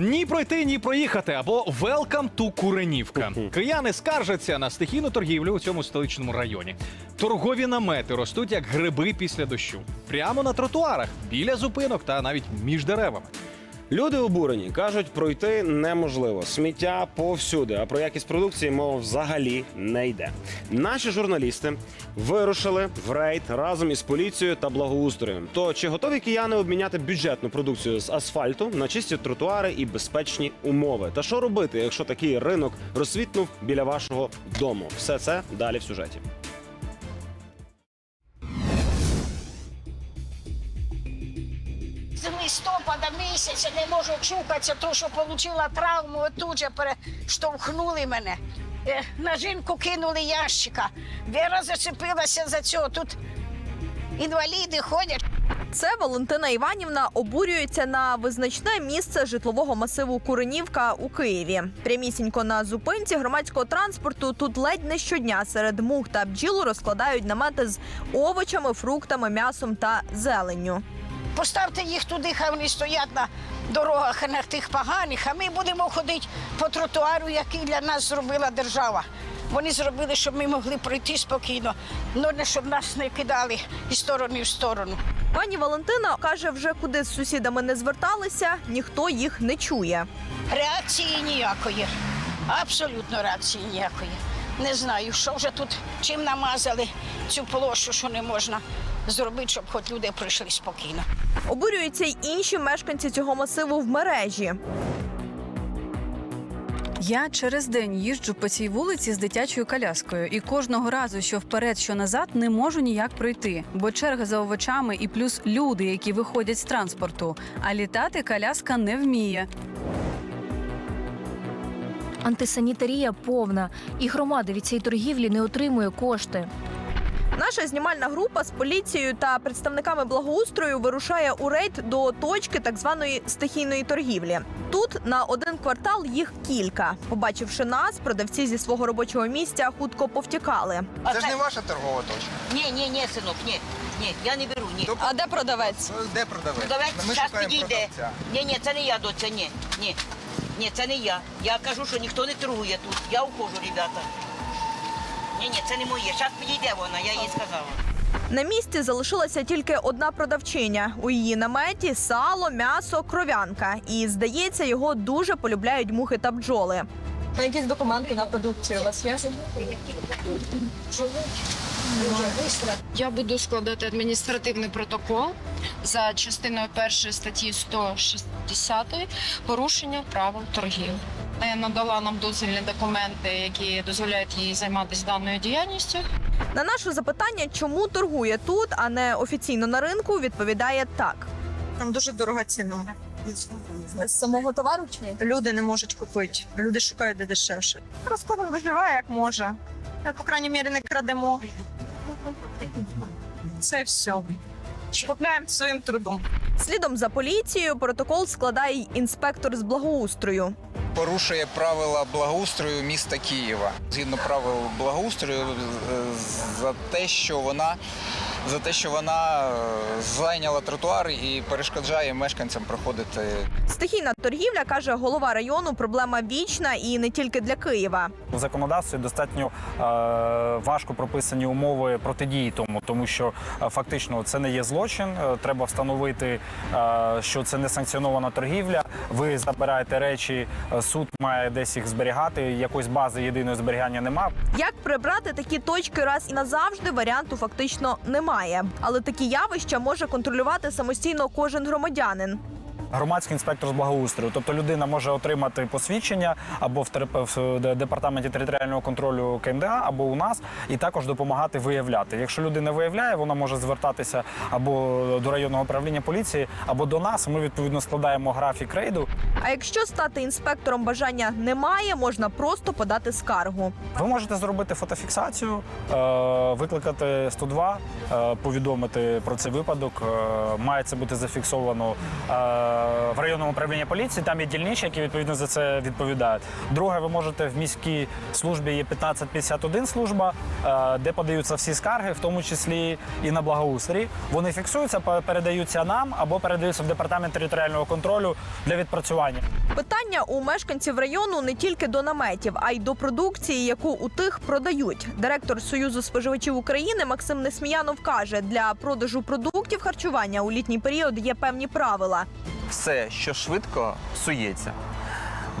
Ні пройти, ні проїхати або «Welcome to Куренівка». Кияни скаржаться на стихійну торгівлю у цьому столичному районі. Торгові намети ростуть як гриби після дощу. Прямо на тротуарах, біля зупинок та навіть між деревами. Люди обурені кажуть, пройти неможливо. Сміття повсюди, а про якість продукції мова взагалі не йде. Наші журналісти вирушили в рейд разом із поліцією та благоустроєм. То чи готові кияни обміняти бюджетну продукцію з асфальту на чисті тротуари і безпечні умови? Та що робити, якщо такий ринок розсвітнув біля вашого дому? Все це далі в сюжеті. Листопада не можу чухатися, то що отримала травму, отут же перештовхнули мене. Е, На жінку кинули ящика. Віра зачепилася за цього. Тут інваліди ходять. Це Валентина Іванівна обурюється на визначне місце житлового масиву Куренівка у Києві. Прямісінько на зупинці громадського транспорту тут ледь не щодня серед мух та бджіл розкладають намети з овочами, фруктами, м'ясом та зеленню. Поставте їх туди, хай вони стоять на дорогах на тих поганих, а ми будемо ходити по тротуару, який для нас зробила держава. Вони зробили, щоб ми могли пройти спокійно, але не щоб нас не кидали із сторони в сторону. Пані Валентина каже, вже куди з сусідами не зверталися, ніхто їх не чує. Реакції ніякої. Абсолютно реакції ніякої. Не знаю, що вже тут чим намазали цю площу, що не можна зробити, щоб хоч люди прийшли спокійно. Обурюються й інші мешканці цього масиву в мережі. Я через день їжджу по цій вулиці з дитячою коляскою, і кожного разу, що вперед, що назад, не можу ніяк пройти, бо черга за овочами і плюс люди, які виходять з транспорту. А літати коляска не вміє. Антисанітарія повна, і громада від цієї торгівлі не отримує кошти. Наша знімальна група з поліцією та представниками благоустрою вирушає у рейд до точки так званої стихійної торгівлі. Тут на один квартал їх кілька. Побачивши нас, продавці зі свого робочого місця хутко повтікали. Це ж не ваша торгова точка. Ні, ні, ні, синок, ні, ні, я не беру, ні. А де продавець? ну, де продавець? Продавець Ми зараз шукаємо підійде. продавця. Ні, ні, це не я, доця, ні, ні. Ні, це не я. Я кажу, що ніхто не торгує тут. Я ухожу, ребята. Ні, ні, це не моє. Зараз підійде вона, я їй сказала. На місці залишилася тільки одна продавчиня. У її наметі сало, м'ясо, кров'янка. І здається, його дуже полюбляють мухи та бджоли. А якісь документи на продукцію у вас є? Я буду складати адміністративний протокол за частиною першої статті 160 порушення правил торгівлі. Не надала нам дозвільні документи, які дозволяють їй займатися даною діяльністю. На наше запитання, чому торгує тут, а не офіційно на ринку, відповідає так. Там дуже дорога ціна. З самого товару чи ні? Люди не можуть купити. Люди шукають де дешевше. Розкладно виживає як може. По крайній мірі, не крадемо. Це все. Купляємо своїм трудом. Слідом за поліцією протокол складає й інспектор з благоустрою. Порушує правила благоустрою міста Києва. Згідно правил благоустрою, е, за те, що вона за те, що вона е, зайняла тротуар і перешкоджає мешканцям проходити Стихійна торгівля каже голова району. Проблема вічна і не тільки для Києва. В законодавстві достатньо е, важко прописані умови протидії тому, тому що е, фактично це не є злочин. Е, треба встановити, е, що це не санкціонована торгівля. Ви забираєте речі, е, суд має десь їх зберігати. Якоїсь бази єдиної зберігання немає. Як прибрати такі точки раз і назавжди варіанту фактично немає. Але такі явища може контролювати самостійно кожен громадянин. Громадський інспектор з благоустрою, тобто людина може отримати посвідчення або в, в департаменті територіального контролю КМДА, або у нас, і також допомагати виявляти. Якщо людина виявляє, вона може звертатися або до районного управління поліції, або до нас. Ми відповідно складаємо графік рейду. А якщо стати інспектором бажання немає, можна просто подати скаргу. Ви можете зробити фотофіксацію, е, викликати 102, е, повідомити про цей випадок. Е, Має це бути зафіксовано в районному управлінні поліції. Там є дільничі, які відповідно за це відповідають. Друге, ви можете в міській службі є 1551 служба, е, де подаються всі скарги, в тому числі і на благоустрій. Вони фіксуються, пе- передаються нам або передаються в департамент територіального контролю для відпрацювання. Питання у мешканців району не тільки до наметів, а й до продукції, яку у тих продають. Директор Союзу споживачів України Максим Несміянов каже, для продажу продуктів харчування у літній період є певні правила. Все, що швидко псується.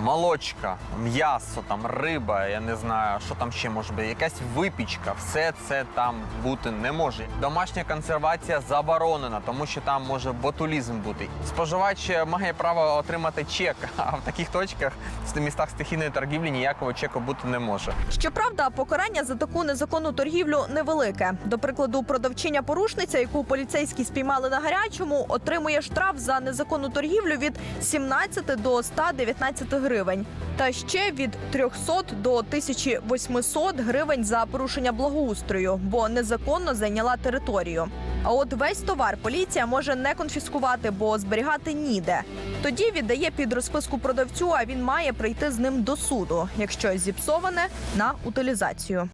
Молочка, м'ясо, там риба, я не знаю, що там ще може бути, якась випічка, все це там бути не може. Домашня консервація заборонена, тому що там може ботулізм бути. Споживач має право отримати чек, а в таких точках в містах стихійної торгівлі ніякого чеку бути не може. Щоправда, покарання за таку незаконну торгівлю невелике. До прикладу, продавчиня порушниця, яку поліцейські спіймали на гарячому, отримує штраф за незаконну торгівлю від 17 до 119 гривень, та ще від 300 до 1800 гривень за порушення благоустрою, бо незаконно зайняла територію. А от весь товар поліція може не конфіскувати, бо зберігати ніде. Тоді віддає під розписку продавцю, а він має прийти з ним до суду, якщо зіпсоване на утилізацію.